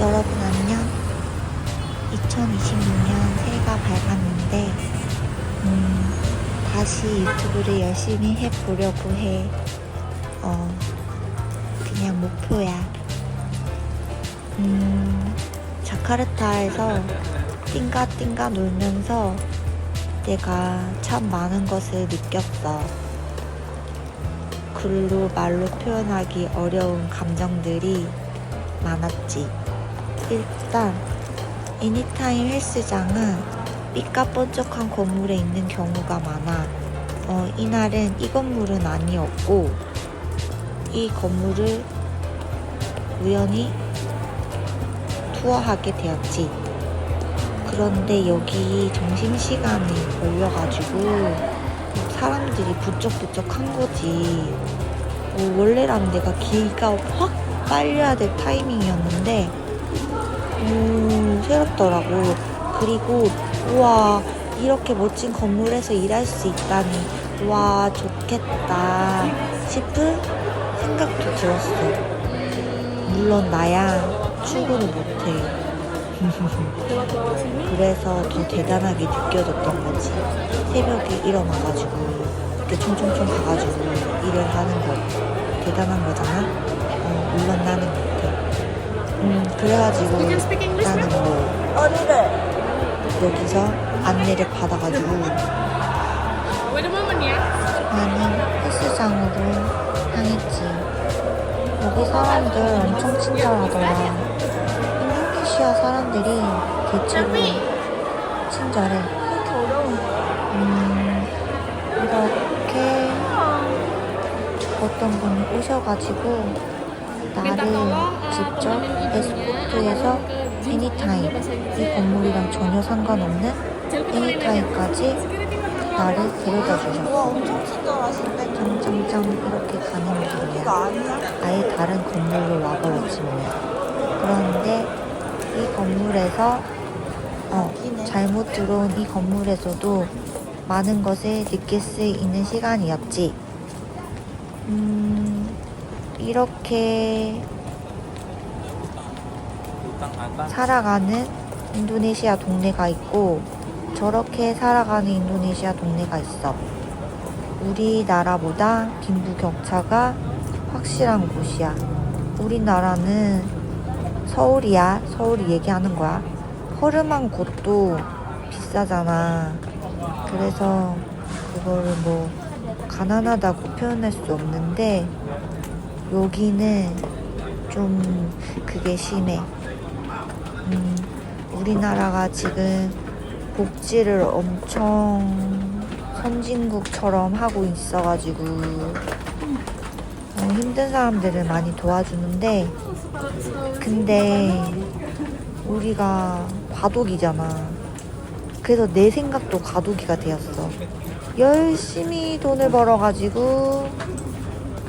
여러분 안녕. 2026년 새해가 밝았는데, 음, 다시 유튜브를 열심히 해보려고 해. 어, 그냥 목표야. 음, 자카르타에서 띵가띵가 놀면서 내가 참 많은 것을 느꼈어. 글로 말로 표현하기 어려운 감정들이 많았지. 일단 애니타임 헬스장은 삐까뻔쩍한 건물에 있는 경우가 많아. 어, 이날은 이 건물은 아니었고 이 건물을 우연히 투어하게 되었지. 그런데 여기 점심시간이 걸려가지고 사람들이 부쩍부쩍한 거지. 어, 원래라면 내가 기가 확 빨려야 될 타이밍이었는데 음, 새롭더라고. 그리고 우와 이렇게 멋진 건물에서 일할 수 있다니 와 좋겠다 싶은 생각도 들었어. 물론 나야 출근을 못해. 그래서 더 대단하게 느껴졌던 거지. 새벽에 일어나가지고 이렇게 총총총 가가지고 일을 하는 거 대단한 거잖아. 어, 물론 나는. 음 그래가지고 나는? 뭐 여기서 안내를 받아가지고 Wait a moment, yeah. 나는 헬스장으로 향했지. 여기 사람들 엄청 친절하더라. 인도네시아 사람들이 대체로 친절해. 음, 이렇게 어떤 분이 오셔가지고 나를 직접 에스코트해서 애니타임 이 건물이랑 전혀 상관없는 애니타임까지 나를 데려다 주셨어. 점점점 이렇게 가는 길이야. 아예 다른 건물로 와버렸지 뭐야. 그런데 이 건물에서 어 잘못 들어온 이 건물에서도 많은 것을 느낄 수 있는 시간이었지. 음 이렇게 살아가는 인도네시아 동네가 있고 저렇게 살아가는 인도네시아 동네가 있어. 우리나라보다 빈부격차가 확실한 곳이야. 우리나라는 서울이야. 서울이 얘기하는 거야. 허름한 곳도 비싸잖아. 그래서 그거를 뭐 가난하다고 표현할 수 없는데 여기는 좀 그게 심해. 음, 우리나라가 지금 복지를 엄청 선진국처럼 하고 있어가지고 어, 힘든 사람들을 많이 도와주는데 근데 우리가 과도기잖아. 그래서 내 생각도 과도기가 되었어. 열심히 돈을 벌어가지고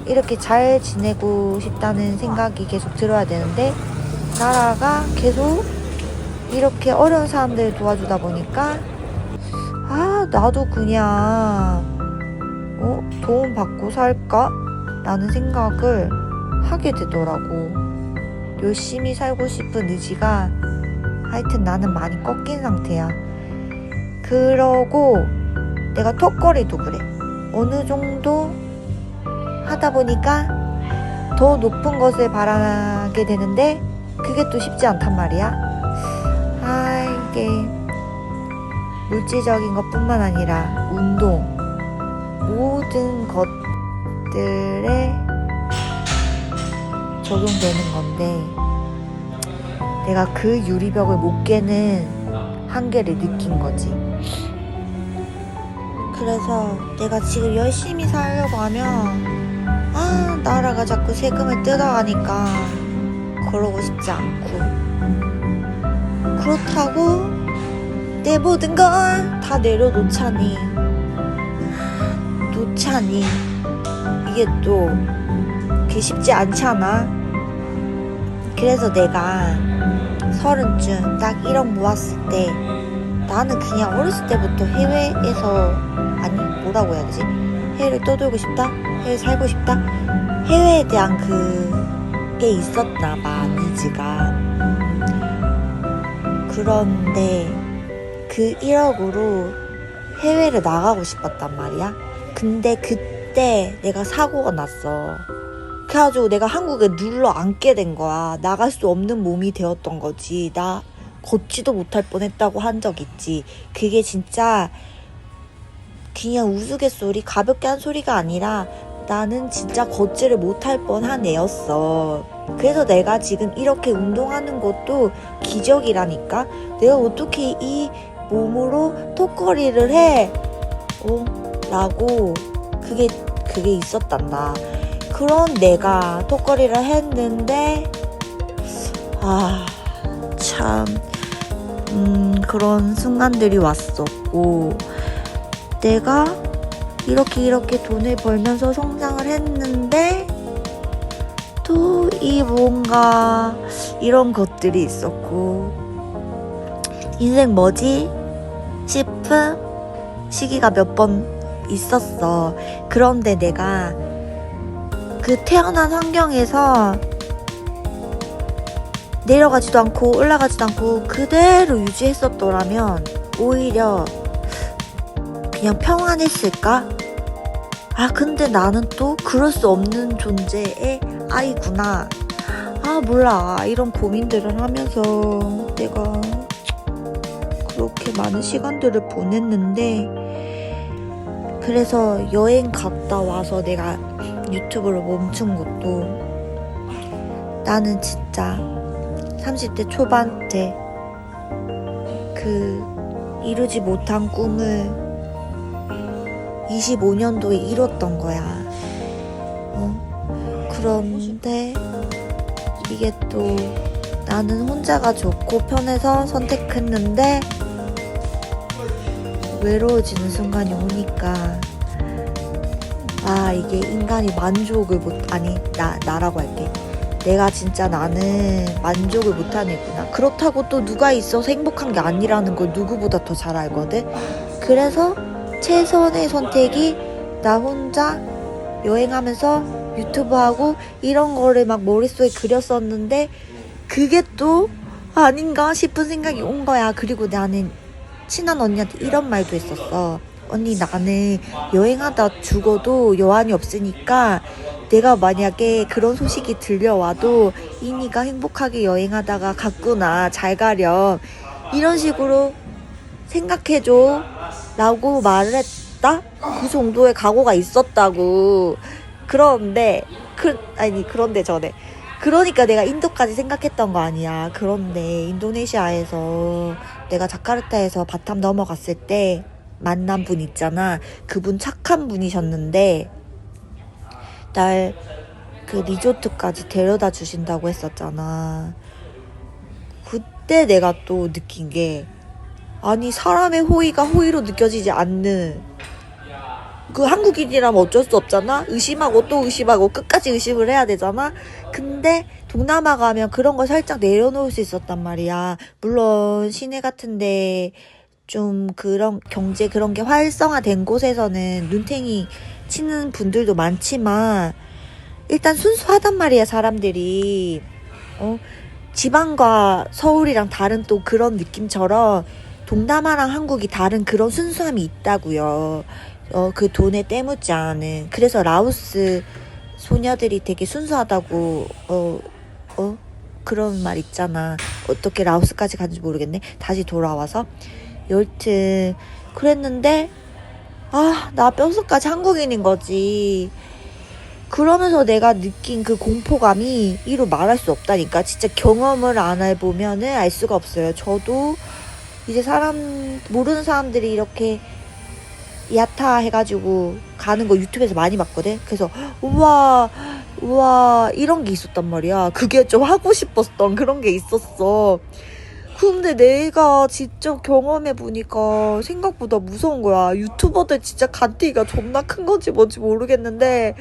이렇게 잘 지내고 싶다는 생각이 계속 들어야 되는데 나라가 계속 이렇게 어려운 사람들 도와주다 보니까 아 나도 그냥 어 도움 받고 살까? 라는 생각을 하게 되더라고. 열심히 살고 싶은 의지가 하여튼 나는 많이 꺾인 상태야. 그러고 내가 턱걸이도 그래. 어느 정도 하다 보니까 더 높은 것을 바라게 되는데 그게 또 쉽지 않단 말이야 아 이게 물질적인 것 뿐만 아니라 운동 모든 것들에 적용되는 건데 내가 그 유리벽을 못 깨는 한계를 느낀 거지. 그래서 내가 지금 열심히 살려고 하면 아 나라가 자꾸 세금을 뜯어가니까 그러고 싶지 않고. 그렇다고 내 모든 걸 다 내려놓자니. 놓자니. 이게 또 그게 쉽지 않잖아. 그래서 내가 서른쯤 딱 1억 모았을 때 나는 그냥 어렸을 때부터 해외에서 아니 뭐라고 해야 되지 해외를 떠돌고 싶다 해외 살고 싶다 해외에 대한 그게 있었나 봐 니즈가 그런데 그 1억으로 해외를 나가고 싶었단 말이야. 근데 그때 내가 사고가 났어. 그래가지고 내가 한국에 눌러 앉게 된 거야. 나갈 수 없는 몸이 되었던 거지. 나 걷지도 못할 뻔했다고 한 적 있지. 그게 진짜 그냥 우스갯소리, 가볍게 한 소리가 아니라 나는 진짜 걷지를 못할 뻔한 애였어. 그래서 내가 지금 이렇게 운동하는 것도 기적이라니까? 내가 어떻게 이 몸으로 턱걸이를 해? 어? 라고 그게 그게 있었단다. 그런 내가 턱걸이를 했는데 아 참 음, 그런 순간들이 왔었고 내가 이렇게 이렇게 돈을 벌면서 성장을 했는데 또 이 뭔가 이런 것들이 있었고 인생 뭐지 싶은 시기가 몇 번 있었어. 그런데 내가 그 태어난 환경에서 내려가지도 않고 올라가지도 않고 그대로 유지했었더라면 오히려 그냥 평안했을까? 아, 근데 나는 또 그럴 수 없는 존재의 아이구나. 아, 몰라. 이런 고민들을 하면서 내가 그렇게 많은 시간들을 보냈는데, 그래서 여행 갔다 와서 내가 유튜브를 멈춘 것도 나는 진짜 30대 초반 때 그 이루지 못한 꿈을 25년도에 이뤘던 거야. 어? 그런데 이게 또 나는 혼자가 좋고 편해서 선택했는데 외로워지는 순간이 오니까 아 이게 인간이 만족을 못 아니 나 나라고 할게 내가 진짜 나는 만족을 못한 애구나 그렇다고 또 누가 있어서 행복한 게 아니라는 걸 누구보다 더 잘 알거든 그래서 최선의 선택이 나 혼자 여행하면서 유튜브 하고 이런 거를 막 머릿속에 그렸었는데 그게 또 아닌가 싶은 생각이 온 거야. 그리고 나는 친한 언니한테 이런 말도 했었어. 언니 나는 여행하다 죽어도 여한이 없으니까 내가 만약에 그런 소식이 들려와도 이니가 행복하게 여행하다가 갔구나. 잘 가렴. 이런 식으로 생각해줘 라고 말을 했다? 그 정도의 각오가 있었다고 그런데 그 아니 그런데 전에 그러니까 내가 인도까지 생각했던 거 아니야 그런데 인도네시아에서 내가 자카르타에서 바탐 넘어갔을 때 만난 분 있잖아. 그분 착한 분이셨는데 날 그 리조트까지 데려다 주신다고 했었잖아. 그때 내가 또 느낀 게 아니 사람의 호의가 호의로 느껴지지 않는 그 한국인이라면 어쩔 수 없잖아. 의심하고 또 의심하고 끝까지 의심을 해야 되잖아. 근데 동남아 가면 그런 걸 살짝 내려놓을 수 있었단 말이야. 물론 시내 같은데 좀 그런 경제 그런 게 활성화된 곳에서는 눈탱이 치는 분들도 많지만 일단 순수하단 말이야 사람들이 어 지방과 서울이랑 다른 또 그런 느낌처럼 동남아랑 한국이 다른 그런 순수함이 있다고요. 어, 그 돈에 때묻지 않은. 그래서 라오스 소녀들이 되게 순수하다고, 어, 어? 그런 말 있잖아. 어떻게 라오스까지 간지 모르겠네. 다시 돌아와서. 여튼, 그랬는데, 아, 나 뼛속까지 한국인인 거지. 그러면서 내가 느낀 그 공포감이 이루 말할 수 없다니까. 진짜 경험을 안 해보면은 알 수가 없어요. 저도 이제 사람, 모르는 사람들이 이렇게 야타 해가지고 가는 거 유튜브에서 많이 봤거든. 그래서 우와 우와 이런 게 있었단 말이야. 그게 좀 하고 싶었던 그런 게 있었어. 근데 내가 직접 경험해 보니까 생각보다 무서운 거야. 유튜버들 진짜 간티가 존나 큰 건지 뭔지 모르겠는데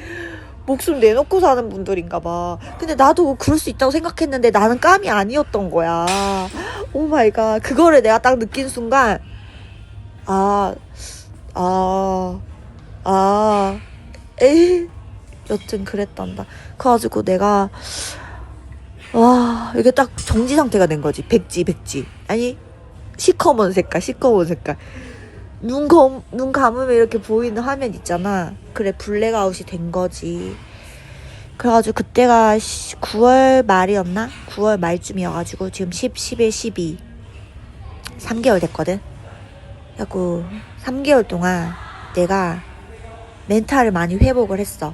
목숨 내놓고 사는 분들인가 봐. 근데 나도 그럴 수 있다고 생각했는데 나는 깜이 아니었던 거야. 오 마이 갓. 그거를 내가 딱 느낀 순간 아 아, 아, 에이. 여튼 그랬단다. 그래가지고 내가, 와, 이게 딱 정지 상태가 된 거지. 백지, 백지. 아니, 시커먼 색깔, 시커먼 색깔. 눈, 검, 눈 감으면 이렇게 보이는 화면 있잖아. 그래, 블랙아웃이 된 거지. 그래가지고 그때가 9월 말이었나? 9월 말쯤이어가지고 지금 10, 11, 12. 3개월 됐거든? 그래갖고 3개월 동안 내가 멘탈을 많이 회복을 했어.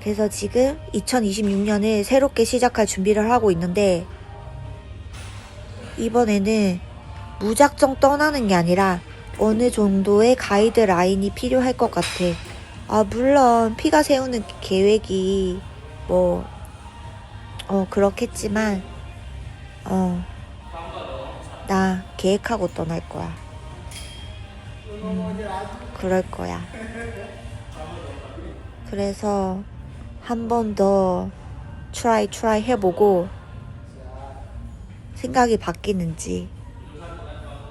그래서 지금 2026년을 새롭게 시작할 준비를 하고 있는데 이번에는 무작정 떠나는 게 아니라 어느 정도의 가이드라인이 필요할 것 같아. 아, 물론 피가 세우는 계획이 뭐, 어, 그렇겠지만, 어, 나 계획하고 떠날 거야. 음, 그럴 거야. 그래서 한 번 더 트라이 트라이 해보고 생각이 바뀌는지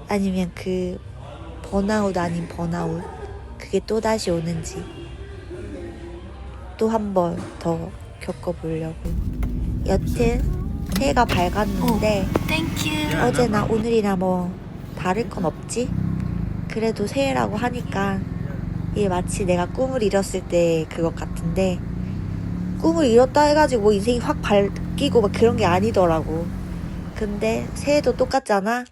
아니면 그 번아웃 아닌 번아웃 그게 또 다시 오는지 또 한 번 더 겪어보려고. 여튼 새해가 밝았는데 땡큐. 어제나 오늘이나 뭐 다를 건 없지? 그래도 새해라고 하니까 이게 마치 내가 꿈을 이뤘을 때 그것 같은데 꿈을 이뤘다 해가지고 뭐 인생이 확 바뀌고 막 그런 게 아니더라고. 근데 새해도 똑같잖아